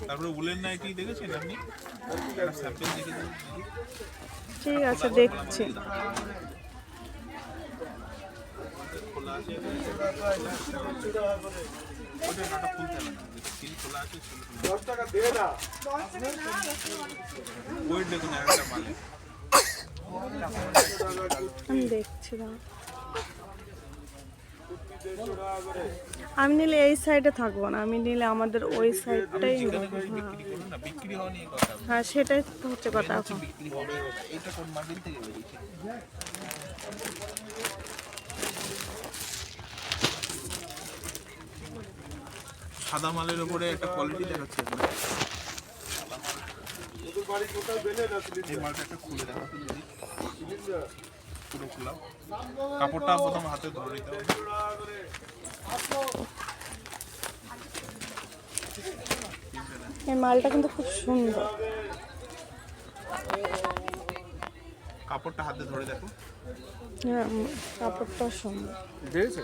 তারপরে উলের নাইটি দেখেছেন আপনি? ঠিক আছে দেখছি। খোলা আছে? ওটা নাটা খুলতে হবে না। সিল খোলা আছে সিল খোলা ওয়েট দেখুন একটা মালে আমি দেখছি না আমি নিলে এই সাইডে থাকব না আমি নিলে আমাদের ওই সাইডটাই হ্যাঁ সেটাই তো হচ্ছে কথা এখন। সাদা মালের উপরে একটা কোয়ালিটি দেখাচ্ছে এই মালটা একটা খুলে দেখো। পুরো খোলা কাপড়টা প্রথম হাতে ধরে নিতে হবে। এই মালটা কিন্তু খুব সুন্দর। কাপড়টা হাতে ধরে দেখো। হ্যাঁ কাপড়টা সুন্দর। দেখেছে